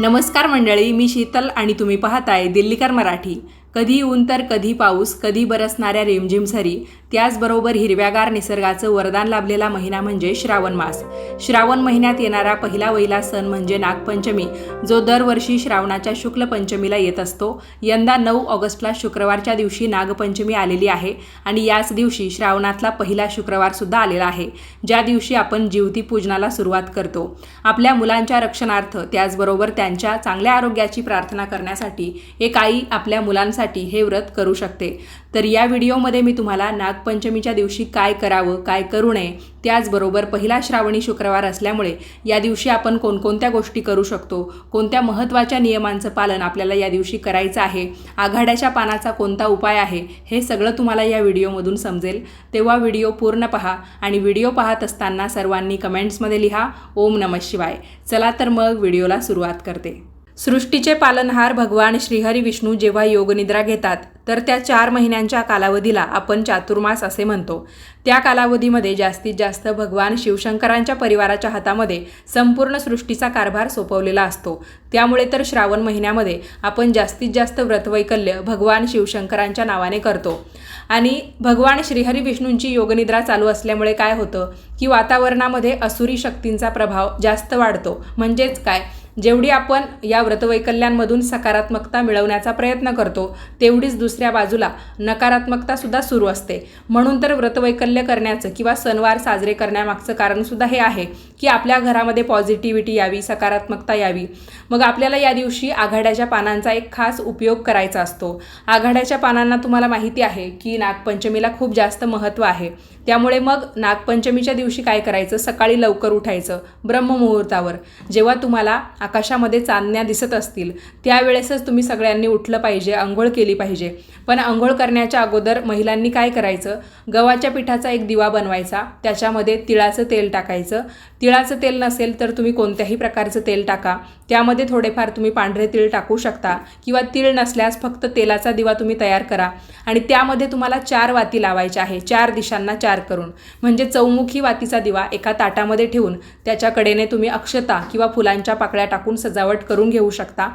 नमस्कार मंडळी मी शीतल आणि तुम्ही पाहताय दिल्लीकर मराठी. कधी ऊन तर कधी पाऊस कधी बरसणाऱ्या रिमझिम सरी त्याचबरोबर हिरव्यागार निसर्गाचं वरदान लाभलेला महिना म्हणजे श्रावण मास. श्रावण महिन्यात येणारा पहिला वहिला सण म्हणजे नागपंचमी जो दरवर्षी श्रावणाच्या शुक्ल पंचमीला येत असतो. यंदा नऊ ऑगस्टला शुक्रवारच्या दिवशी नागपंचमी आलेली आहे आणि याच दिवशी श्रावणातला पहिला शुक्रवार सुद्धा आलेला आहे. ज्या दिवशी आपण जीवती पूजनाला सुरुवात करतो. आपल्या मुलांच्या रक्षणार्थ त्याचबरोबर त्यांच्या चांगल्या आरोग्याची प्रार्थना करण्यासाठी एक आई आपल्या मुलांसाठी हे व्रत करू शकते. तर या व्हिडिओमध्ये मी तुम्हाला नागपंचमीच्या दिवशी काय करावं काय करू नये त्याचबरोबर पहिला श्रावणी शुक्रवार असल्यामुळे या दिवशी आपण कोणकोणत्या गोष्टी करू शकतो कोणत्या महत्त्वाच्या नियमांचं पालन आपल्याला या दिवशी करायचं आहे आघाड्याच्या पानाचा कोणता उपाय आहे हे सगळं तुम्हाला या व्हिडिओमधून समजेल. तेव्हा व्हिडिओ पूर्ण पहा आणि व्हिडिओ पाहत असताना सर्वांनी कमेंट्समध्ये लिहा. ओम नमः शिवाय. चला तर मग व्हिडिओला सुरुवात करते. सृष्टीचे पालनहार भगवान श्रीहरी विष्णू जेव्हा योगनिद्रा घेतात तर त्या चार महिन्यांच्या कालावधीला आपण चातुर्मास असे म्हणतो. त्या कालावधीमध्ये जास्तीत जास्त भगवान शिवशंकरांच्या परिवाराच्या हातामध्ये संपूर्ण सृष्टीचा कारभार सोपवलेला असतो. त्यामुळे तर श्रावण महिन्यामध्ये आपण जास्तीत जास्त व्रतवैकल्य भगवान शिवशंकरांच्या नावाने करतो. आणि भगवान श्रीहरी विष्णूंची योगनिद्रा चालू असल्यामुळे काय होतं की वातावरणामध्ये असुरी शक्तींचा प्रभाव जास्त वाढतो. म्हणजेच काय? जेवढी आपण या व्रतवैकल्यांमधून सकारात्मकता मिळवण्याचा प्रयत्न करतो तेवढीच दुसऱ्या बाजूला नकारात्मकतासुद्धा सुरू असते. म्हणून तर व्रतवैकल्य करण्याचं किंवा सणवार साजरे करण्यामागचं कारणसुद्धा हे आहे की आपल्या घरामध्ये पॉझिटिव्हिटी यावी सकारात्मकता यावी. मग आपल्याला या दिवशी आघाड्याच्या पानांचा एक खास उपयोग करायचा असतो. आघाड्याच्या पानांना तुम्हाला माहिती आहे की नागपंचमीला खूप जास्त महत्त्व आहे. त्यामुळे मग नागपंचमीच्या दिवशी काय करायचं? सकाळी लवकर उठायचं ब्रह्ममुहूर्तावर. जेव्हा तुम्हाला आकाशामध्ये चांदण्या दिसत असतील त्यावेळेसच तुम्ही सगळ्यांनी उठलं पाहिजे आंघोळ केली पाहिजे. पण आंघोळ करण्याच्या अगोदर महिलांनी काय करायचं? गव्हाच्या पिठाचा एक दिवा बनवायचा त्याच्यामध्ये तिळाचं तेल टाकायचं तिळाचं तेल नसेल तर तुम्ही कोणत्याही प्रकारचं तेल टाका. त्यामध्ये थोडेफार तुम्ही पांढरे तीळ टाकू शकता किंवा तीळ नसल्यास फक्त तेलाचा दिवा तुम्ही तयार करा. आणि त्यामध्ये तुम्हाला चार वाती लावायच्या आहे. चार दिशांना चार करून. म्हणजे चौमुखी वातीचा दिवा एका ताटामध्ये ठेवून त्याच्या कडेने तुम्ही अक्षता किंवा फुलांच्या पाकळ्या टाकून सजावट करून घेऊ शकता.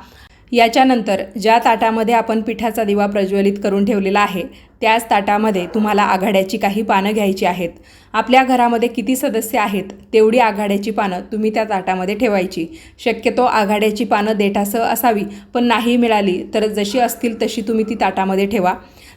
याच्यानंतर ज्या ताटामध्ये आपण पिठाचा दिवा प्रज्वलित करून ठेवलेला आहे त्याच ताटामध्ये तुम्हाला आघाड्याची काही पानं घ्यायची आहेत. आपल्या घरामध्ये किती सदस्य आहेत तेवढी आघाड्याची पानं तुम्ही त्या ताटामध्ये ठेवायची. शक्यतो आघाड्याची पानं देठासह असावी पण नाही मिळाली तर जशी असतील तशी तुम्ही ती ताटामध्ये ठेवा.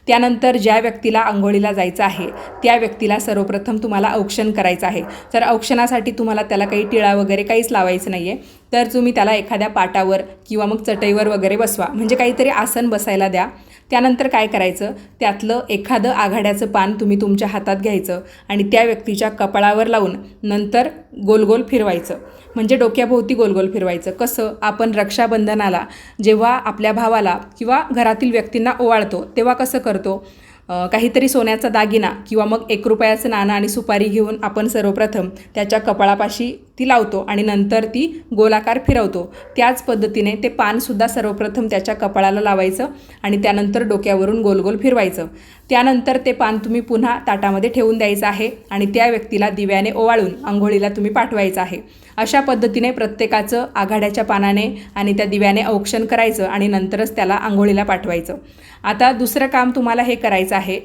त्यानंतर ज्या व्यक्तीला आंघोळीला जायचं आहे त्या व्यक्तीला सर्वप्रथम तुम्हाला औक्षण करायचं आहे. तर औक्षणासाठी तुम्हाला त्याला काही टिळा वगैरे काहीच लावायचं नाही आहे तर तुम्ही त्याला एखाद्या पाटावर किंवा मग चटईवर वगैरे बसवा. म्हणजे काहीतरी आसन बसायला द्या. त्यानंतर काय करायचं? त्यातलं एखादं आघाड्याचं पान तुम्ही तुमच्या हातात घ्यायचं आणि त्या व्यक्तीच्या कपाळावर लावून नंतर गोलगोल फिरवायचं. म्हणजे डोक्याभोवती गोलगोल फिरवायचं. कसं? आपण रक्षाबंधनाला जेव्हा आपल्या भावाला किंवा घरातील व्यक्तींना ओवाळतो तेव्हा कसं करतो? काहीतरी सोन्याचा दागिना किंवा मग एक रुपयाचं नाणं आणि सुपारी घेऊन आपण सर्वप्रथम त्याच्या कपाळापाशी ती लावतो आणि नंतर ती गोलाकार फिरवतो. त्याच पद्धतीने ते पानसुद्धा सर्वप्रथम त्याच्या कपाळाला लावायचं आणि त्यानंतर डोक्यावरून गोलगोल फिरवायचं. त्यानंतर ते पान तुम्ही पुन्हा ताटामध्ये ठेवून द्यायचं आहे आणि त्या व्यक्तीला दिव्याने ओवाळून आंघोळीला तुम्ही पाठवायचं आहे. अशा पद्धतीने प्रत्येकाचं आघाड्याच्या पानाने आणि त्या दिव्याने औक्षण करायचं आणि नंतरच त्याला आंघोळीला पाठवायचं. आता दुसरं काम तुम्हाला हे करायचं आहे.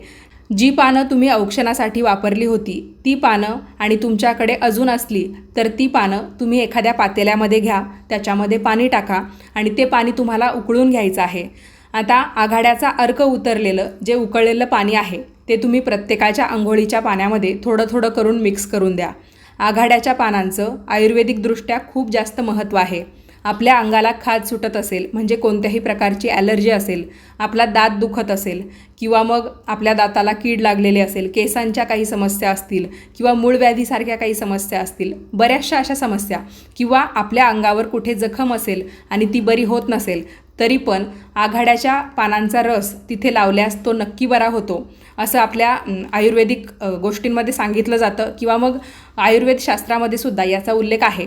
जी पानं तुम्ही औक्षणासाठी वापरली होती ती पानं आणि तुमच्याकडे अजून असली तर ती पानं तुम्ही एखाद्या पातेल्यामध्ये घ्या त्याच्यामध्ये पाणी टाका आणि ते पाणी तुम्हाला उकळून घ्यायचं आहे. आता आघाड्याचा अर्क उतरलेलं जे उकळलेलं पाणी आहे ते तुम्ही प्रत्येकाच्या आंघोळीच्या पाण्यामध्ये थोडं थोडं करून मिक्स करून द्या. आघाड्याच्या पानांचं आयुर्वेदिकदृष्ट्या खूप जास्त महत्त्व आहे. आपल्या अंगाला खाज सुटत असेल म्हणजे कोणत्याही प्रकारची ॲलर्जी असेल आपला दात दुखत असेल किंवा मग आपल्या दाताला कीड लागलेली असेल केसांच्या काही समस्या असतील किंवा मूळव्याधीसारख्या काही समस्या असतील बऱ्याचशा अशा समस्या किंवा आपल्या अंगावर कुठे जखम असेल आणि ती बरी होत नसेल तरी पण आघाड्याच्या पानांचा रस तिथे लावल्यास तो नक्की बरा होतो असं आपल्या आयुर्वेदिक गोष्टींमध्ये सांगितलं जातं किंवा मग आयुर्वेद शास्त्रामध्ये सुद्धा याचा उल्लेख आहे.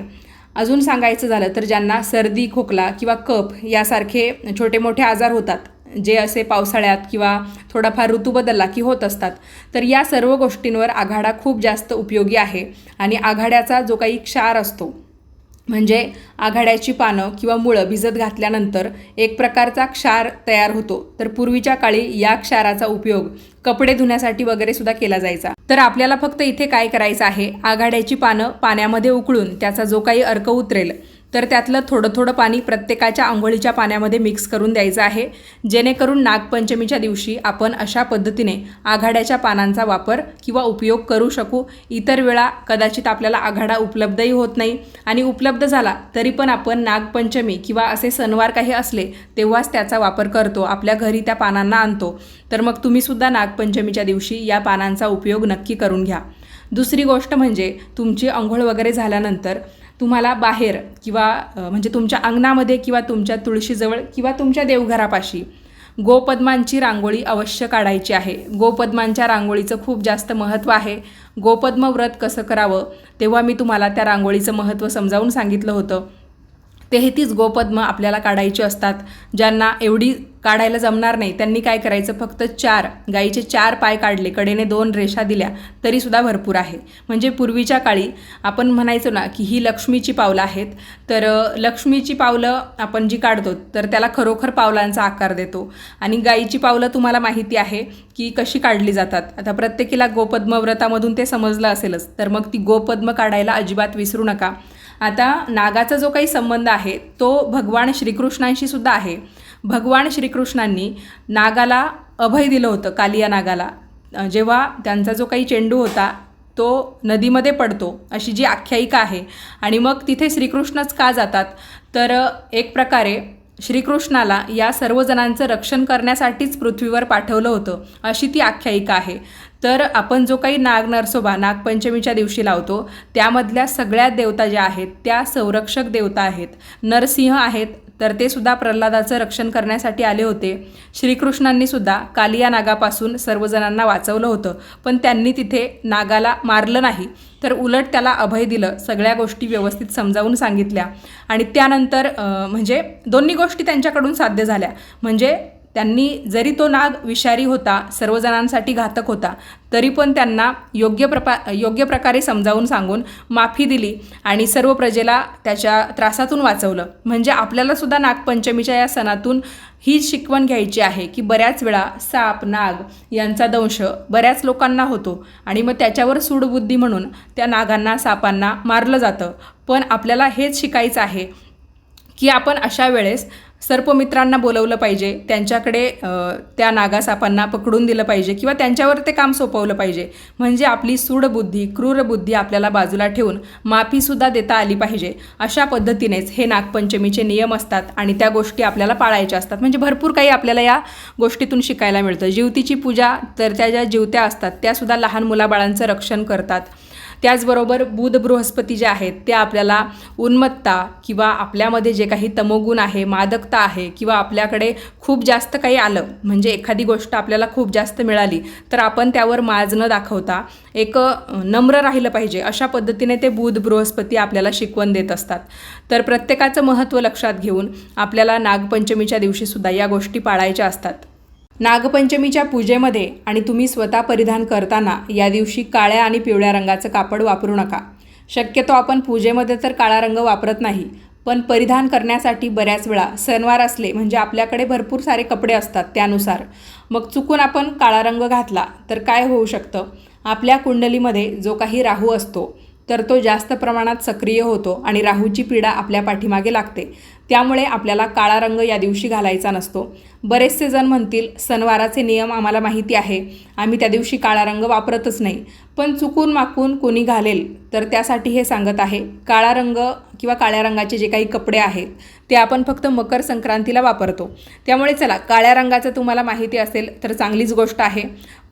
अजून सांगायचं झालं तर ज्यांना सर्दी खोकला किंवा कप यासारखे छोटे मोठे आजार होतात जे असे पावसाळ्यात किंवा थोडाफार ऋतू बदलला की होत असतात तर या सर्व गोष्टींवर आघाडा खूप जास्त उपयोगी आहे आणि आघाड्याचा जो काही क्षार असतो म्हणजे आघाड्याची पानं किंवा मुळं भिजत घातल्यानंतर एक प्रकारचा क्षार तयार होतो. तर पूर्वीच्या काळी या क्षाराचा उपयोग कपडे धुण्यासाठी वगैरे सुद्धा केला जायचा. तर आपल्याला फक्त इथे काय करायचं आहे? आघाड्याची पानं पाण्यामध्ये उकळून त्याचा जो काही अर्क उतरेल तर त्यातलं थोडं थोडं पाणी प्रत्येकाच्या आंघोळीच्या पाण्यामध्ये मिक्स करून द्यायचं आहे. जेणेकरून नागपंचमीच्या दिवशी आपण अशा पद्धतीने आघाड्याच्या पानांचा वापर किंवा उपयोग करू शकू. इतर वेळा कदाचित आपल्याला आघाडा उपलब्धही होत नाही आणि उपलब्ध झाला तरी पण आपण नागपंचमी किंवा असे सणवार काही असले तेव्हाच त्याचा वापर करतो आपल्या घरी त्या पानांना आणतो. तर मग तुम्हीसुद्धा नागपंचमीच्या दिवशी या पानांचा उपयोग नक्की करून घ्या. दुसरी गोष्ट म्हणजे तुमची आंघोळ वगैरे झाल्यानंतर तुम्हाला बाहेर किंवा म्हणजे तुमच्या अंगणामध्ये किंवा तुमच्या तुळशीजवळ किंवा तुमच्या देवघरापाशी गोपद्मांची रांगोळी अवश्य काढायची आहे. गोपद्मांच्या रांगोळीचं खूप जास्त महत्त्व आहे. गोपद्म व्रत कसं करावं तेव्हा मी तुम्हाला त्या रांगोळीचं महत्त्व समजावून सांगितलं होतं. तेहतीस गोपद्म आपल्याला काढायची असतात. ज्यांना एवढी काढायला जमणार नाही त्यांनी काय करायचं? फक्त चार गाईचे चार पाय काढले कडेने दोन रेषा दिल्या तरीसुद्धा भरपूर आहे. म्हणजे पूर्वीच्या काळी आपण म्हणायचो ना की ही लक्ष्मीची पावलं आहेत. तर लक्ष्मीची पावलं आपण जी काढतो तर त्याला खरोखर पावलांचा आकार देतो. आणि गाईची पावलं तुम्हाला माहिती आहे की कशी काढली जातात. आता प्रत्येकीला गोपद्म व्रतामधून ते समजलं असेलच तर मग ती गोपद्म काढायला अजिबात विसरू नका. आता नागाचा जो काही संबंध आहे तो भगवान श्रीकृष्णांशी सुद्धा आहे. भगवान श्रीकृष्णांनी नागाला अभय दिलं होतं कालिया नागाला. जेव्हा त्यांचा जो काही चेंडू होता तो नदीमध्ये पडतो अशी जी आख्यायिका आहे. आणि मग तिथे श्रीकृष्णच का जातात? तर एक प्रकारे श्रीकृष्णाला या सर्वजणांचं रक्षण करण्यासाठीच पृथ्वीवर पाठवलं होतं अशी ती आख्यायिका आहे. तर आपण जो काही नाग नरसोबा नागपंचमीच्या दिवशी लावतो त्यामधल्या सगळ्या देवता ज्या आहेत त्या संरक्षक देवता आहेत. नरसिंह आहेत तर ते सुद्धा प्रल्हादाचं रक्षण करण्यासाठी आले होते. श्रीकृष्णांनी सुद्धा कालिया नागापासून सर्वजणांना वाचवलं होतं पण त्यांनी तिथे नागाला मारलं नाही. तर उलट त्याला अभय दिलं सगळ्या गोष्टी व्यवस्थित समजावून सांगितल्या. आणि त्यानंतर म्हणजे दोन्ही गोष्टी त्यांच्याकडून साध्य झाल्या. म्हणजे त्यांनी जरी तो नाग विषारी होता सर्वजणांसाठी घातक होता तरी पण त्यांना योग्य प्रपा योग्य प्रकारे समजावून सांगून माफी दिली आणि सर्व प्रजेला त्याच्या त्रासातून वाचवलं. म्हणजे आपल्यालासुद्धा नागपंचमीच्या या सणातून ही शिकवण घ्यायची आहे की बऱ्याच वेळा साप नाग यांचा दंश बऱ्याच लोकांना होतो आणि मग त्याच्यावर सूडबुद्धी म्हणून त्या नागांना सापांना मारलं जातं. पण आपल्याला हेच शिकायचं आहे की आपण अशा वेळेस सर्पमित्रांना बोलवलं पाहिजे त्यांच्याकडे त्या नागासापांना पकडून दिलं पाहिजे किंवा त्यांच्यावर ते काम सोपवलं पाहिजे. म्हणजे आपली सूडबुद्धी क्रूरबुद्धी आपल्याला बाजूला ठेवून माफीसुद्धा देता आली पाहिजे. अशा पद्धतीनेच हे नागपंचमीचे नियम असतात आणि त्या गोष्टी आपल्याला पाळायच्या असतात. म्हणजे भरपूर काही आपल्याला या गोष्टीतून शिकायला मिळतं. जीवतीची पूजा तर त्या ज्या जीवत्या असतात त्यासुद्धा लहान मुलाबाळांचं रक्षण करतात. त्याचबरोबर बुध बृहस्पती जे आहेत ते आपल्याला उन्मत्ता किंवा आपल्यामध्ये जे काही तमोगुण आहे मादकता आहे किंवा आपल्याकडे खूप जास्त काही आलं म्हणजे एखादी गोष्ट आपल्याला खूप जास्त मिळाली तर आपण त्यावर माज न दाखवता एक नम्र राहिलं पाहिजे. अशा पद्धतीने ते बुध बृहस्पती आपल्याला शिकवण देत असतात. तर प्रत्येकाचं महत्त्व लक्षात घेऊन आपल्याला नागपंचमीच्या दिवशीसुद्धा या गोष्टी पाळायच्या असतात. नागपंचमीच्या पूजेमध्ये आणि तुम्ही स्वतः परिधान करताना या दिवशी काळ्या आणि पिवळ्या रंगाचं कापड वापरू नका. शक्यतो आपण पूजेमध्ये तर काळा रंग वापरत नाही पण परिधान करण्यासाठी बऱ्याच वेळा सणवार असले म्हणजे आपल्याकडे भरपूर सारे कपडे असतात त्यानुसार. मग चुकून आपण काळा रंग घातला तर काय होऊ शकतं? आपल्या कुंडलीमध्ये जो काही राहू असतो तर तो जास्त प्रमाणात सक्रिय होतो आणि राहूची पीडा आपल्या पाठीमागे लागते. त्यामुळे आपल्याला काळा रंग या दिवशी घालायचा नसतो. बरेचसे जण म्हणतील सणवाराचे नियम आम्हाला माहिती आहे. आम्ही त्या दिवशी काळा रंग वापरतच नाही. पण चुकून माकून कोणी घालेल तर त्यासाठी हे सांगत आहे काळा रंग किंवा काळ्या रंगाचे जे काही कपडे आहेत ते आपण फक्त मकर संक्रांतीला वापरतो. त्यामुळे चला काळ्या रंगाचं तुम्हाला माहिती असेल तर चांगलीच गोष्ट आहे.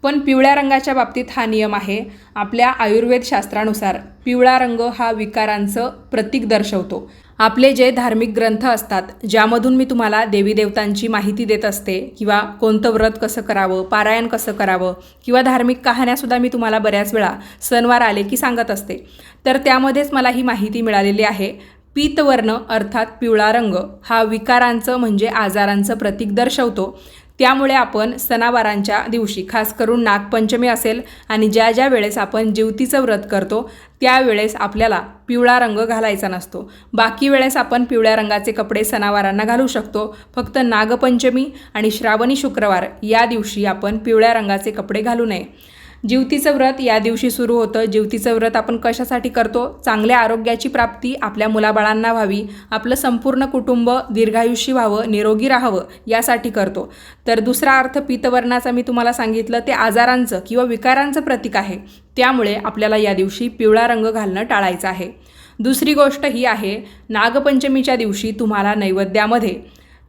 पण पिवळ्या रंगाच्या बाबतीत हा नियम आहे. आपल्या आयुर्वेद शास्त्रानुसार पिवळा रंग हा विकारांचं प्रतीक दर्शवतो. आपले जे धार्मिक ग्रंथ असतात ज्यामधून मी तुम्हाला देवी देवतांची माहिती देत असते किंवा कोणतं व्रत कसं करावं पारायण कसं करावं किंवा धार्मिक कहाण्यासुद्धा मी तुम्हाला बऱ्याच वेळा सणवार आले की सांगत असते. तर त्यामध्येच मला ही माहिती मिळालेली आहे. पीतवर्ण अर्थात पिवळा रंग हा विकारांचं म्हणजे आजारांचं प्रतीक दर्शवतो. त्यामुळे आपण सणावारांच्या दिवशी खास करून नागपंचमी असेल आणि ज्या ज्या वेळेस आपण जिवतीचं व्रत करतो त्यावेळेस आपल्याला पिवळा रंग घालायचा नसतो. बाकी वेळेस आपण पिवळ्या रंगाचे कपडे सणावारांना घालू शकतो. फक्त नागपंचमी आणि श्रावणी शुक्रवार या दिवशी आपण पिवळ्या रंगाचे कपडे घालू नये. जिवतीचं व्रत या दिवशी सुरू होतं. जिवतीचं व्रत आपण कशासाठी करतो? चांगल्या आरोग्याची प्राप्ती आपल्या मुलाबाळांना व्हावी आपलं संपूर्ण कुटुंब दीर्घायुष्य व्हावं निरोगी राहावं यासाठी करतो. तर दुसरा अर्थ पितवर्णाचा मी तुम्हाला सांगितलं ते आजारांचं किंवा विकारांचं प्रतीक आहे. त्यामुळे आपल्याला या दिवशी पिवळा रंग घालणं टाळायचं आहे. दुसरी गोष्ट ही आहे नागपंचमीच्या दिवशी तुम्हाला नैवेद्यामध्ये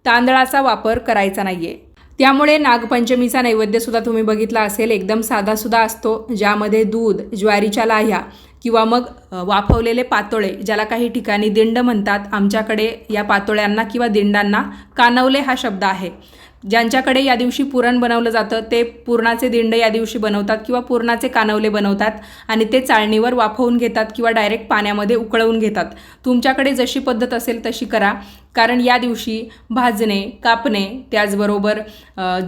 तांदळाचा वापर करायचा नाही आहे त्यामुळे नागपंचमीचा नैवेद्यसुद्धा तुम्ही बघितला असेल एकदम साधासुद्धा असतो ज्यामध्ये दूध ज्वारीच्या लाह्या किंवा मग वाफवलेले पातोळे ज्याला काही ठिकाणी दिंड म्हणतात आमच्याकडे या पातोळ्यांना किंवा दिंडांना कानवले हा शब्द आहे. ज्यांच्याकडे या दिवशी पुरण बनवलं जातं ते पुरणाचे दिंड या दिवशी बनवतात किंवा पुरणाचे कानवले बनवतात आणि ते चाळणीवर वाफवून घेतात किंवा डायरेक्ट पाण्यामध्ये उकळवून घेतात. तुमच्याकडे जशी पद्धत असेल तशी करा. कारण या दिवशी भाजणे कापणे त्याचबरोबर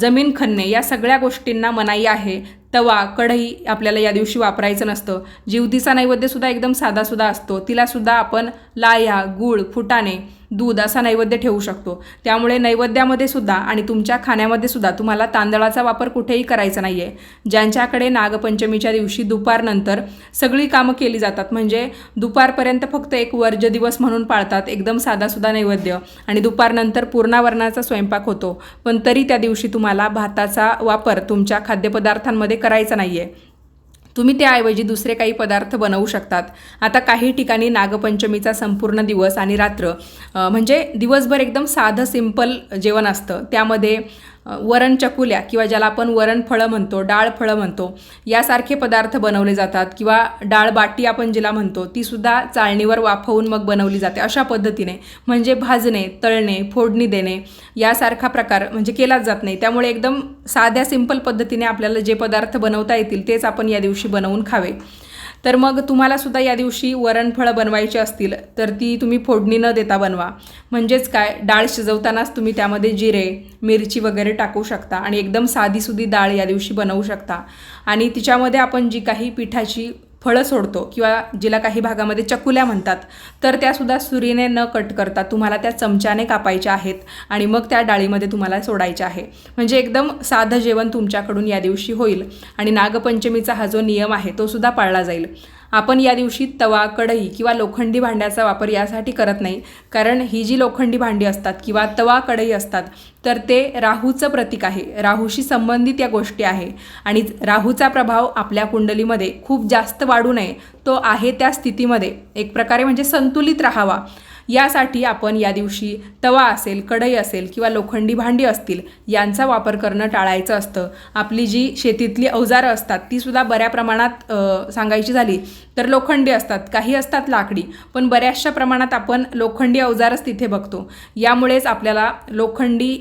जमीन खणणे या सगळ्या गोष्टींना मनाई आहे. तवा कढई आपल्याला या दिवशी वापरायचं नसतं. जीवतीचा नैवेद्यसुद्धा एकदम साधासुद्धा असतो. तिलासुद्धा आपण लाह्या गूळ फुटाणे दूध असा नैवेद्य ठेवू शकतो. त्यामुळे नैवेद्यामध्ये सुद्धा आणि तुमच्या खाण्यामध्ये सुद्धा तुम्हाला तांदळाचा वापर कुठेही करायचा नाही आहे ज्यांच्याकडे नागपंचमीच्या दिवशी दुपारनंतर सगळी कामं केली जातात म्हणजे दुपारपर्यंत फक्त एक वर्ज दिवस म्हणून पाळतात एकदम साधासुद्धा नैवेद्य आणि दुपारनंतर पूर्णावरणाचा स्वयंपाक होतो. पण तरी त्या दिवशी तुम्हाला भाताचा वापर तुमच्या खाद्यपदार्थांमध्ये करायचा नाही आहे तुम्ही त्याऐवजी दुसरे काही पदार्थ बनवू शकतात. आता काही ठिकाणी नागपंचमीचा संपूर्ण दिवस आणि रात्र म्हणजे दिवसभर एकदम साधं सिंपल जेवण असतं. त्यामध्ये वरण चकुल्या किंवा ज्याला आपण वरण फळं म्हणतो डाळ फळं म्हणतो यासारखे पदार्थ बनवले जातात किंवा डाळ बाटी आपण जिला म्हणतो तीसुद्धा चाळणीवर वाफवून मग बनवली जाते. अशा पद्धतीने म्हणजे भाजणे तळणे फोडणी देणे यासारखा प्रकार म्हणजे केलाच जात नाही. त्यामुळे एकदम साध्या सिंपल पद्धतीने आपल्याला जे पदार्थ बनवता येतील तेच आपण या दिवशी बनवून खावे. तर मग तुम्हाला सुद्धा या दिवशी वरणफळं बनवायची असतील तर ती तुम्ही फोडणी न देता बनवा. म्हणजेच काय? डाळ शिजवतानाच तुम्ही त्यामध्ये जिरे मिरची वगैरे टाकू शकता आणि एकदम साधीसुधी डाळ या दिवशी बनवू शकता. आणि तिच्यामध्ये आपण जी काही पिठाची फळं सोडतो किंवा जिला काही भागामध्ये चकुल्या म्हणतात तर त्यासुद्धा सुरीने न कट करता तुम्हाला त्या चमच्याने कापायच्या आहेत आणि मग त्या डाळीमध्ये तुम्हाला सोडायच्या आहे. म्हणजे एकदम साधं जेवण तुमच्याकडून या दिवशी होईल आणि नागपंचमीचा हा जो नियम आहे तो सुद्धा पाळला जाईल. आपण या दिवशी तवा कढई किंवा लोखंडी भांड्याचा वापर यासाठी करत नाही. कारण ही जी लोखंडी भांडी असतात किंवा तवा कढई असतात तर ते राहूचं प्रतीक आहे. राहूशी संबंधित या गोष्टी आहे. आणि राहूचा प्रभाव आपल्या कुंडलीमध्ये खूप जास्त वाढू नये. तो आहे त्या स्थितीमध्ये. एक प्रकारे म्हणजे संतुलित राहावा. यासाठी आपण या दिवशी तवा असेल कढई असेल किंवा लोखंडी भांडी असतील यांचा वापर करणं टाळायचं असतं. आपली जी शेतीतली अवजारं असतात तीसुद्धा बऱ्या प्रमाणात सांगायची झाली तर लोखंडी असतात. काही असतात लाकडी पण बऱ्याचशा प्रमाणात आपण लोखंडी अवजारच तिथे बघतो. यामुळेच आपल्याला लोखंडी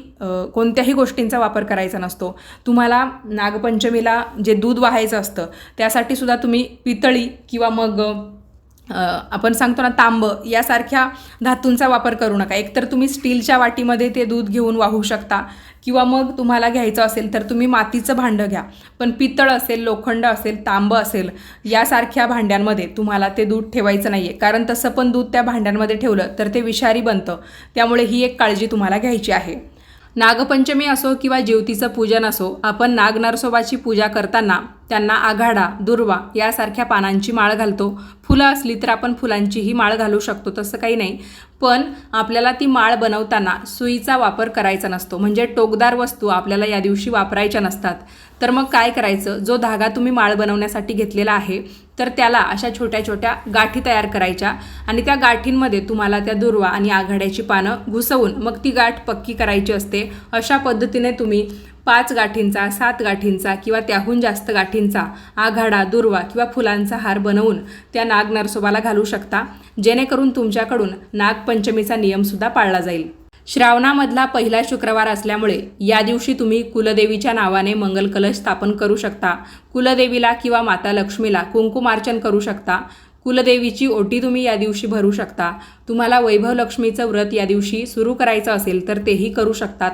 कोणत्याही गोष्टींचा वापर करायचा नसतो. तुम्हाला नागपंचमीला जे दूध वाहायचं असतं त्यासाठी सुद्धा तुम्ही पितळी किंवा मग आपण सांगतो ना तांब यासारख्या धातूंचा वापर करू नका. एकतर तुम्ही स्टीलच्या वाटीमध्ये ते दूध घेऊन वाहू शकता किंवा मग तुम्हाला घ्यायचं असेल तर तुम्ही मातीचं भांडं घ्या. पण पितळ असेल लोखंड असेल तांब असेल यासारख्या भांड्यांमध्ये तुम्हाला ते दूध ठेवायचं नाही आहे कारण तसं पण दूध त्या भांड्यांमध्ये ठेवलं तर ते विषारी बनतं. त्यामुळे ही एक काळजी तुम्हाला घ्यायची आहे. नागपंचमी असो किंवा ज्योतीचं पूजन असो आपण नागनारसोबाची पूजा करताना त्यांना आघाडा दुर्वा यासारख्या पानांची माळ घालतो. फुलं असली तर आपण फुलांचीही माळ घालू शकतो तसं काही नाही. पण आपल्याला ती माळ बनवताना सुईचा वापर करायचा नसतो. म्हणजे टोकदार वस्तू आपल्याला या दिवशी वापरायच्या नसतात. तर मग काय करायचं? जो धागा तुम्ही माळ बनवण्यासाठी घेतलेला आहे तर त्याला अशा छोट्या छोट्या गाठी तयार करायच्या आणि त्या गाठींमध्ये तुम्हाला त्या दुर्वा आणि आघाड्याची पानं घुसवून मग ती गाठ पक्की करायची असते. अशा पद्धतीने तुम्ही पाच गाठींचा सात गाठींचा किंवा त्याहून जास्त गाठींचा आघाडा दुर्वा किंवा फुलांचा हार बनवून त्या नाग नरसोबाला घालू शकता. जेणेकरून तुमच्याकडून नागपंचमीचा नियमसुद्धा पाळला जाईल. श्रावणामधला पहिला शुक्रवार असल्यामुळे या दिवशी तुम्ही कुलदेवीच्या नावाने मंगल कलश स्थापन करू शकता. कुलदेवीला किंवा माता लक्ष्मीला कुंकुमार्चन करू शकता. कुलदेवीची ओटी तुम्ही या दिवशी भरू शकता. तुम्हाला वैभव लक्ष्मीचं व्रत या दिवशी सुरू करायचं असेल तर तेही करू शकतात.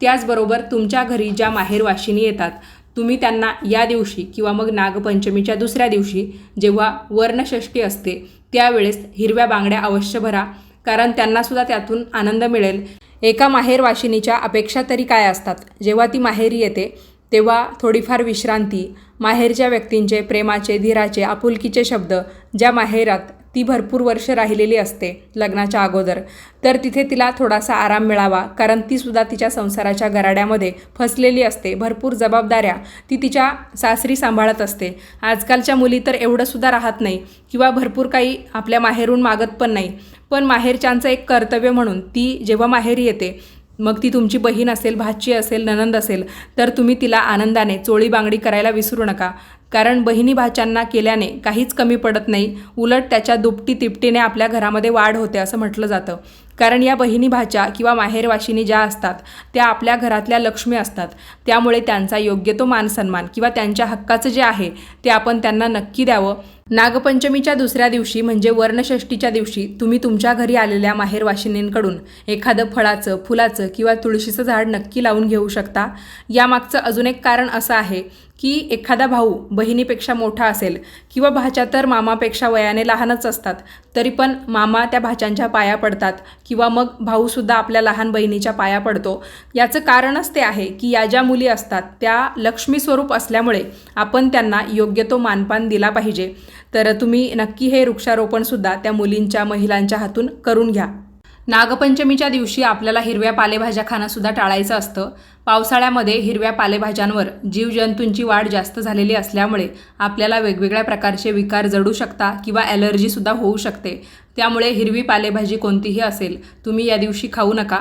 त्याचबरोबर तुमच्या घरी ज्या माहेरवाशिनी येतात तुम्ही त्यांना या दिवशी किंवा मग नागपंचमीच्या दुसऱ्या दिवशी जेव्हा वर्णषष्ठी असते त्यावेळेस हिरव्या बांगड्या अवश्य भरा कारण त्यांनासुद्धा त्यातून आनंद मिळेल. एका माहेरवाशिनीच्या अपेक्षा तरी काय असतात? जेव्हा ती माहेरी येते तेव्हा थोडीफार विश्रांती माहेरच्या व्यक्तींचे प्रेमाचे धीराचे आपुलकीचे शब्द ज्या माहेरात ती भरपूर वर्ष राहिलेली असते लग्नाच्या अगोदर. तर तिथे तिला थोडासा आराम मिळावा कारण तीसुद्धा तिच्या संसाराच्या गराड्यामध्ये फसलेली असते. भरपूर जबाबदाऱ्या ती तिच्या सासरी सांभाळत असते. आजकालच्या मुली तर एवढंसुद्धा राहत नाही किंवा भरपूर काही आपल्या माहेरून मागत पण नाही. पण माहेरच्यांचं एक कर्तव्य म्हणून ती जेव्हा माहेरी येते मग ती तुमची बहीण असेल भाची असेल ननंद असेल तर तुम्ही तिला आनंदाने चोळी बांगडी करायला विसरू नका. कारण बहिणी भाच्यांना केल्याने काहीच कमी पडत नाही. उलट त्याच्या दुपटी तिपटीने आपल्या घरामध्ये वाढ होते असं म्हटलं जातं. कारण या बहिणी भाच्या किंवा माहेरवाशिनी ज्या असतात त्या आपल्या घरातल्या लक्ष्मी असतात. त्यामुळे त्यांचा योग्य तो मानसन्मान किंवा त्यांच्या हक्काचं जे आहे ते आपण त्यांना नक्की द्यावं. नागपंचमीच्या दुसऱ्या दिवशी म्हणजे वर्णषष्टीच्या दिवशी तुम्ही तुमच्या घरी आलेल्या माहेरवाशिनींकडून एखादं फळाचं फुलाचं किंवा तुळशीचं झाड नक्की लावून घेऊ शकता. यामागचं अजून एक कारण असं आहे की एखादा भाऊ बहिणीपेक्षा मोठा असेल किंवा भाच्या तर मामापेक्षा वयाने लहानच असतात तरी पण मामा त्या भाच्यांच्या पाया पडतात किंवा मग भाऊसुद्धा आपल्या लहान बहिणीच्या पाया पडतो. याचं कारणच ते आहे की या ज्या मुली असतात त्या लक्ष्मी स्वरूप असल्यामुळे आपण त्यांना योग्य तो मानपान दिला पाहिजे. तर तुम्ही नक्की हे वृक्षारोपणसुद्धा त्या मुलींच्या महिलांच्या हातून करून घ्या. नागपंचमीच्या दिवशी आपल्याला हिरव्या पालेभाज्या खाणंसुद्धा टाळायचं असतं. पावसाळ्यामध्ये हिरव्या पालेभाज्यांवर जीवजंतूंची वाढ जास्त झालेली असल्यामुळे आपल्याला वेगवेगळ्या प्रकारचे विकार जडू शकता किंवा ॲलर्जीसुद्धा होऊ शकते. त्यामुळे हिरवी पालेभाजी कोणतीही असेल तुम्ही या दिवशी खाऊ नका.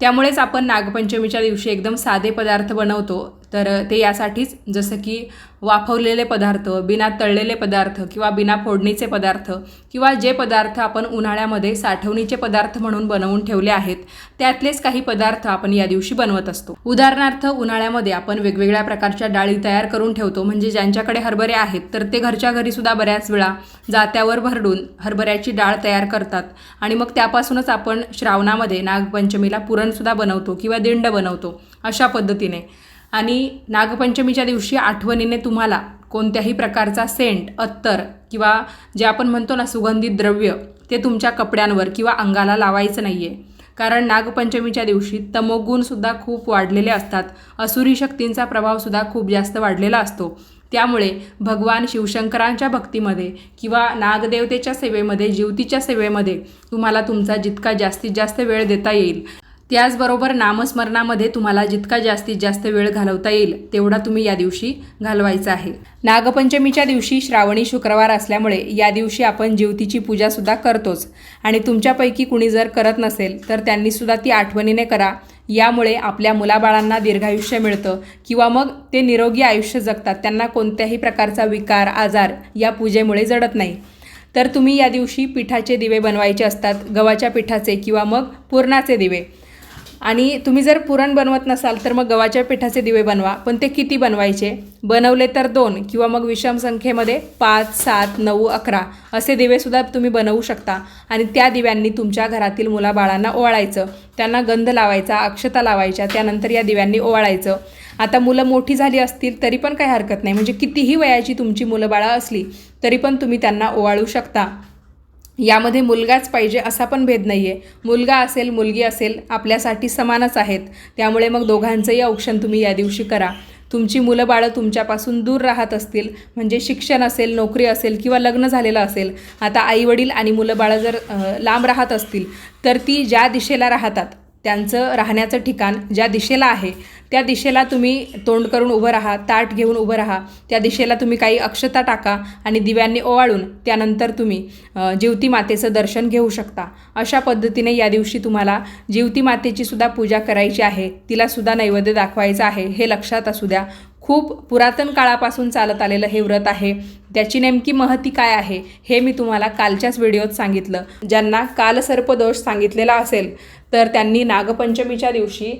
त्यामुळेच आपण नागपंचमीच्या दिवशी एकदम साधे पदार्थ बनवतो. तर ते यासाठीच जसं की वाफवलेले पदार्थ बिना तळलेले पदार्थ किंवा बिना फोडणीचे पदार्थ किंवा जे पदार्थ आपण उन्हाळ्यामध्ये साठवणीचे पदार्थ म्हणून बनवून ठेवले आहेत त्यातलेच काही पदार्थ आपण या दिवशी बनवत असतो. उदाहरणार्थ उन्हाळ्यामध्ये आपण वेगवेगळ्या प्रकारच्या डाळी तयार करून ठेवतो म्हणजे ज्यांच्याकडे हरभरे आहेत तर ते घरच्या घरीसुद्धा बऱ्याच वेळा जात्यावर भरडून हरभऱ्याची डाळ तयार करतात आणि मग त्यापासूनच आपण श्रावणामध्ये नागपंचमीला पुरणसुद्धा बनवतो किंवा दिंड बनवतो अशा पद्धतीने. आणि नागपंचमीच्या दिवशी आठवणीने तुम्हाला कोणत्याही प्रकारचा सेंट अत्तर किंवा जे आपण म्हणतो ना सुगंधित द्रव्य ते तुमच्या कपड्यांवर किंवा अंगाला लावायचं नाही आहे कारण नागपंचमीच्या दिवशी तमोगुणसुद्धा खूप वाढलेले असतात. असुरी शक्तींचा प्रभावसुद्धा खूप जास्त वाढलेला असतो. त्यामुळे भगवान शिवशंकरांच्या भक्तीमध्ये किंवा नागदेवतेच्या सेवेमध्ये ज्योतीच्या सेवेमध्ये तुम्हाला तुमचा जितका जास्तीत जास्त वेळ देता येईल त्याचबरोबर नामस्मरणामध्ये तुम्हाला जितका जास्तीत जास्त वेळ घालवता येईल तेवढा तुम्ही या दिवशी घालवायचा आहे. नागपंचमीच्या दिवशी श्रावणी शुक्रवार असल्यामुळे या दिवशी आपण ज्योतीची पूजासुद्धा करतोच. आणि तुमच्यापैकी कुणी जर करत नसेल तर त्यांनीसुद्धा ती आठवणीने करा. यामुळे आपल्या मुलाबाळांना दीर्घायुष्य मिळतं किंवा मग ते निरोगी आयुष्य जगतात. त्यांना कोणत्याही प्रकारचा विकार आजार या पूजेमुळे जडत नाही. तर तुम्ही या दिवशी पिठाचे दिवे बनवायचे असतात गव्हाच्या पिठाचे किंवा मग पुरणाचे दिवे. आणि तुम्ही जर पुरण बनवत नसाल तर मग गव्हाच्या पिठाचे दिवे बनवा. पण ते किती बनवायचे? बनवले तर दोन किंवा मग विषम संख्येमध्ये पाच सात नऊ अकरा असे दिवेसुद्धा तुम्ही बनवू शकता. आणि त्या दिव्यांनी तुमच्या घरातील मुलाबाळांना ओवाळायचं. त्यांना गंध लावायचा अक्षता लावायच्या त्यानंतर या दिव्यांनी ओवाळायचं. आता मुलं मोठी झाली असतील तरी पण काही हरकत नाही. म्हणजे कितीही वयाची तुमची मुलं बाळा असली तरी पण तुम्ही त्यांना ओवाळू शकता. यामध्ये मुलगाच पाहिजे असा पण भेद नाही आहे मुलगा असेल मुलगी असेल आपल्यासाठी समानच आहेत. त्यामुळे मग दोघांचंही औक्षण तुम्ही या दिवशी करा. तुमची मुलं बाळं तुमच्यापासून दूर राहत असतील म्हणजे शिक्षण असेल नोकरी असेल किंवा लग्न झालेलं असेल आता आईवडील आणि मुलं बाळं जर लांब राहत असतील तर ती ज्या दिशेला राहतात त्यांचं राहण्याचं ठिकाण ज्या दिशेला आहे त्या दिशेला तुम्ही तोंड करून उभं राहा ताट घेऊन उभं राहा. त्या दिशेला तुम्ही काही अक्षता टाका आणि दिव्यांनी ओवाळून त्यानंतर तुम्ही अ, जिवती मातेचं दर्शन घेऊ शकता. अशा पद्धतीने या दिवशी तुम्हाला जिवती मातेची सुद्धा पूजा करायची आहे. तिला सुद्धा नैवेद्य दाखवायचं आहे. हे लक्षात असू द्या. खूप पुरातन काळापासून चालत आलेलं हे व्रत आहे. त्याची नेमकी महती काय आहे हे मी तुम्हाला कालच्याच व्हिडिओत सांगितलं. ज्यांना कालसर्पदोष सांगितलेला असेल तर त्यांनी नागपंचमीच्या दिवशी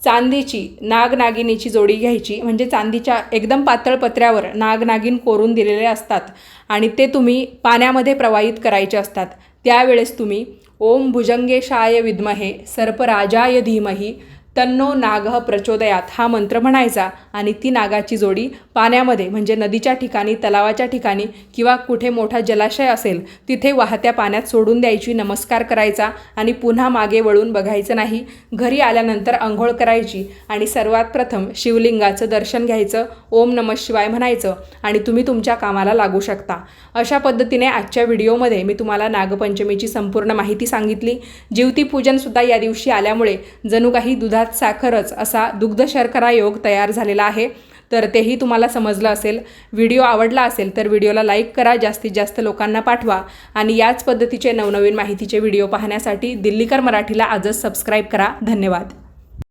चांदीची नागनागिनीची जोडी घ्यायची. म्हणजे चांदीच्या एकदम पातळ पत्र्यावर नागनागिन कोरून दिलेले असतात आणि ते तुम्ही पाण्यामध्ये प्रवाहित करायचे असतात. त्यावेळेस तुम्ही ओम भुजंगेशाय विद्महे सर्पराजाय धीमही तन्नो नागः प्रचोदयात हा मंत्र म्हणायचा आणि ती नागाची जोडी पाण्यामध्ये म्हणजे नदीच्या ठिकाणी तलावाच्या ठिकाणी किंवा कुठे मोठा जलाशय असेल तिथे वाहत्या पाण्यात सोडून द्यायची नमस्कार करायचा आणि पुन्हा मागे वळून बघायचं नाही घरी आल्यानंतर आंघोळ करायची आणि सर्वात प्रथम शिवलिंगाचं दर्शन घ्यायचं ओम नम शिवाय म्हणायचं आणि तुम्ही तुमच्या कामाला लागू शकता. अशा पद्धतीने आजच्या व्हिडिओमध्ये मी तुम्हाला नागपंचमीची संपूर्ण माहिती सांगितली. जीवतीपूजनसुद्धा या दिवशी आल्यामुळे जणू काही दुधात साखरच असा दुग्ध शर्करा योग तयार झालेला आहे. तर तेही तुम्हाला समजलं असेल. व्हिडिओ आवडला असेल तर व्हिडिओला लाईक करा जास्तीत जास्त लोकांना पाठवा आणि याच पद्धतीचे नवनवीन माहितीचे व्हिडिओ पाहण्यासाठी दिल्लीकर मराठीला आजच सबस्क्राईब करा. धन्यवाद.